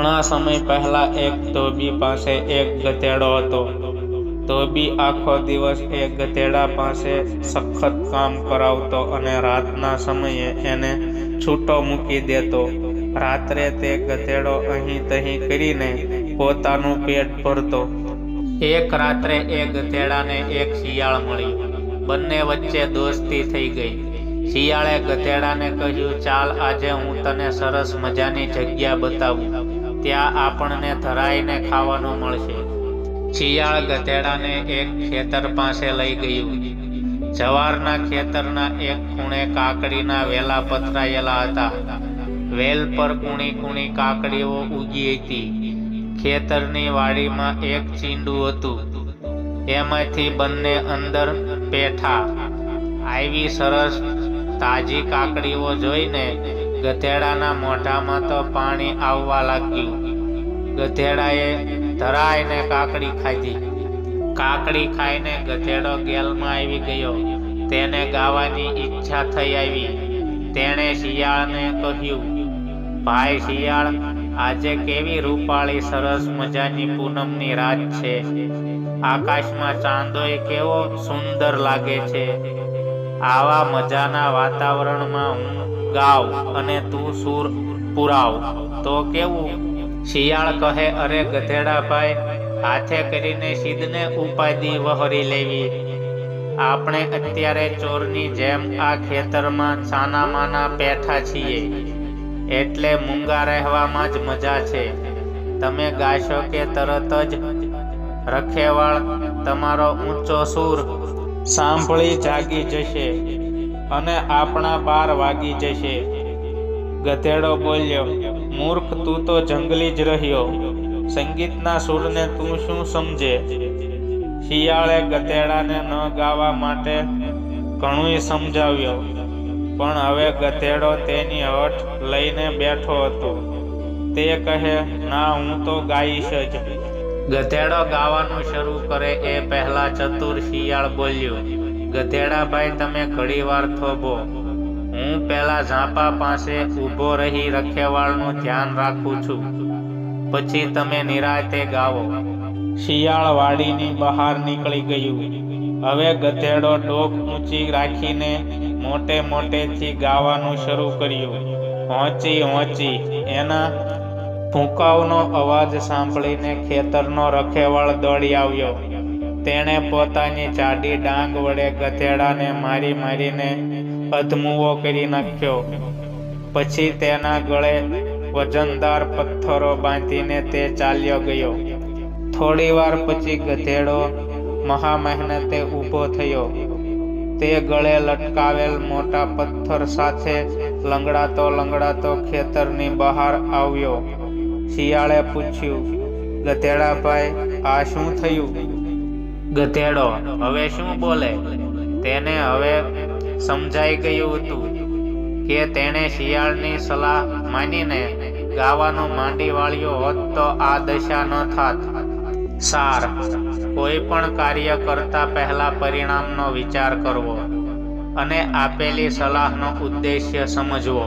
ઘણા સમય પહેલા એક ધોબી પાસે એક ગધેડો હતો. ધોબી આખો દિવસ એ ગધેડા પાસે સખત કામ કરાવતો અને રાતના સમયે એને છૂટો મૂકી દેતો. રાત્રે તે ગધેડો અહીં તહીં કરીને પોતાનું પેટ ભરતો. એક રાત્રે એ ગધેડાને એક શિયાળ મળી. બંને વચ્ચે દોસ્તી થઈ ગઈ. શિયાળે ગધેડાને કહ્યું, ચાલ, આજે હું તને સરસ મજાની જગ્યા બતાવું. ત્યાં આપણને ધરાઈને ખાવાનું મળશે. શિયાળ ગધેડાને એક ખેતર પાસે લઈ ગયું. જવારના ખેતરના એક ખૂણે કાકડીના વેલા પથરાયેલા હતા. વેલ પર કુણી કુણી કાકડીઓ ઉગી હતી. ખેતરની વાડીમાં એક ચીંડું હતું. એમાંથી બંને અંદર પેઠા. આવી સરસ તાજી કાકડીઓ જોઈને ગધેડાના મોઢામાં તો પાણી આવવા લાગ્યું. ગધેડાએ ધરાઈને કાકડી ખાધી. કાકડી ખાઈને ગધેડો ગેલમાં આવી ગયો. તેને ગાવાની ઈચ્છા થઈ આવી. તેણે શિયાળને કહ્યું, ભાઈ શિયાળ, આજે કેવી રૂપાળી સરસ મજાની પૂનમની રાત છે. આકાશમાં ચાંદોય કેવો સુંદર લાગે છે. આવા મજાના વાતાવરણમાં હું ગાવ અને તું સૂર પુરાવ. તો કેવું? શિયાળ કહે, અરે ગધેડા ભાઈ હાથે કરીને સિદ્ધને ઉપાધિ વહોરી લેવી. આપણે અત્યારે ચોરની જેમ આ ખેતરમાં છાનામાના પેઠા છીએ. એટલે મૂંગા રહેવામાં જ મજા છે. તમે ગાશો કે તરત જ? રખેવાળ, તમારો ઊંચો સૂર સાંભળી જાગી જશે. અને આપણા બાર વાગી જશે. ગધેડો બોલ્યો, મૂર્ખ, તું તો જંગલી જ રહ્યો. સંગીતના સૂરને તું શું સમજે? શિયાળે ગધેડાને ન ગાવા માટે ઘણુંય સમજાવ્યો. પણ હવે ગધેડો તેની હઠ લઈને બેઠો હતો. તે કહે, ના, હું તો ગાઈશ જ. ગધેડો ગાવાનું શરૂ કરે એ પહેલા ચતુર શિયાળ બોલ્યું ગધેડા તમે તમે ઘડીવાર થોભો. હું પેલા ઝાંપા પાસે ઊભો રહી રખેવાળનું ધ્યાન રાખું છું. પછી તમે નિરાતે ગાવો. શિયાળ વાડીની બહાર નીકળી ગયું. હવે ગધેડો ડોક ઊંચી રાખીને મોટે મોટેથી ગાવાનું શરૂ કર્યું. હોંચી હોંચી. એના ભૂંકાવનો અવાજ સાંભળીને ખેતરનો રખેવાળ દોડી આવ્યો. તેણે પોતાની જાડી ડાંગ વડે ગધેડાને મારી મારીને અધમુવો કરી નાખ્યો. પછી તેના ગળે વજનદાર પથ્થરો બાંધીને તે ચાલ્યો ગયો. થોડી વાર પછી ગધેડો મહા મહેનતે ઊભો થયો. તે ગળે લટકાવેલ મોટા પથ્થર સાથે લંગડાતો લંગડાતો ખેતરની બહાર આવ્યો. શિયાળે પૂછ્યું, ગધેડાભાઈ, આ શું થયું? ગધેડો, હવે શું બોલે? તેને હવે સમજાઈ ગયું હતું કે તેણે શિયાળની સલાહ માનીને ગાવાનું માંડી વાળ્યો હોત તો આ દશા ન થાત. સાર, કોઈ પણ કાર્ય કરતા પહેલા પરિણામનો વિચાર કરવો અને આપેલી સલાહનો ઉદ્દેશ્ય સમજવો.